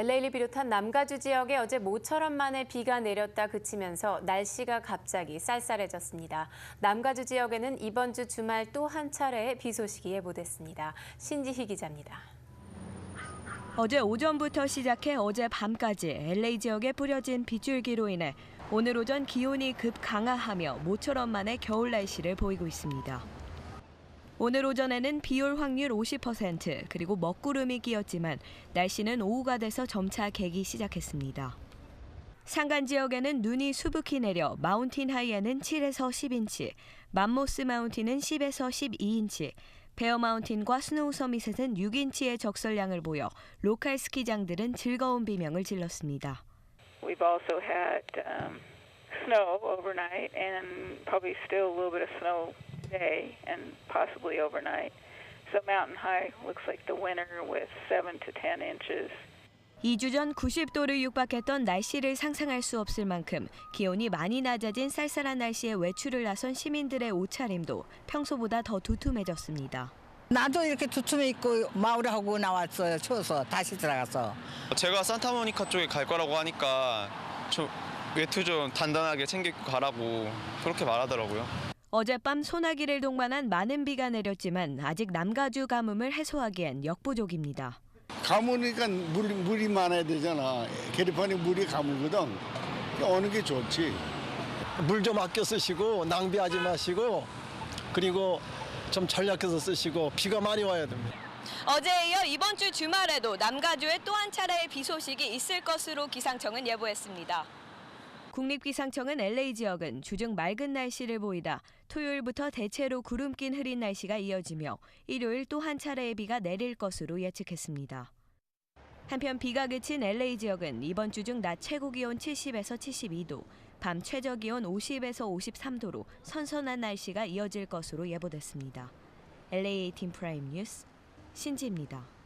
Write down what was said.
LA를 비롯한 남가주 지역에 어제 모처럼 만에 비가 내렸다 그치면서 날씨가 갑자기 쌀쌀해졌습니다. 남가주 지역에는 이번 주 주말 또 한 차례의 비 소식이 예보됐습니다. 신지희 기자입니다. 어제 오전부터 시작해 어제 밤까지 LA 지역에 뿌려진 빗줄기로 인해 오늘 오전 기온이 급 강하하며 모처럼 만의 겨울 날씨를 보이고 있습니다. 오늘 오전에는 비올 확률 50% 그리고 먹구름이 끼었지만 날씨는 오후가 돼서 점차 개기 시작했습니다. 산간 지역에는 눈이 수북히 내려 마운틴 하이에는 7에서 10인치, 맘모스 마운틴은 10에서 12인치, 베어 마운틴과 스노우 서밋은 6인치의 적설량을 보여 로컬 스키장들은 즐거운 비명을 질렀습니다. We've also had um, snow overnight and probably still a little bit of snow today and possibly overnight. So Mountain High looks like the winner with 7 to 10 inches. 2주 전 90도를 육박했던 날씨를 상상할 수 없을 만큼 기온이 많이 낮아진 쌀쌀한 날씨에 외출을 나선 시민들의 옷차림도 평소보다 더 두툼해졌습니다. 나도 이렇게 두툼해 있고 마을하고 나왔어요. 추워서 다시 들어가서. 제가 산타모니카 쪽에 갈 거라고 하니까 좀 외투 좀 단단하게 챙기고 가라고 그렇게 말하더라고요. 어젯밤 소나기를 동반한 많은 비가 내렸지만 아직 남가주 가뭄을 해소하기엔 역부족입니다. 가무니까 물, 물이 많아야 되잖아. 게리판에 물이 가물거든. 어느 게 좋지. 물 좀 아껴 쓰시고 낭비하지 마시고 그리고 좀 전략해서 쓰시고 비가 많이 와야 됩니다. 어제에 이어 이번 주 주말에도 남가주에 또 한 차례의 비 소식이 있을 것으로 기상청은 예보했습니다. 국립기상청은 LA 지역은 주중 맑은 날씨를 보이다 토요일부터 대체로 구름 낀 흐린 날씨가 이어지며 일요일 또 한 차례의 비가 내릴 것으로 예측했습니다. 한편 비가 그친 LA 지역은 이번 주 중 낮 최고 기온 70에서 72도, 밤 최저 기온 50에서 53도로 선선한 날씨가 이어질 것으로 예보됐습니다. LA 팀 프라임 뉴스 신지입니다.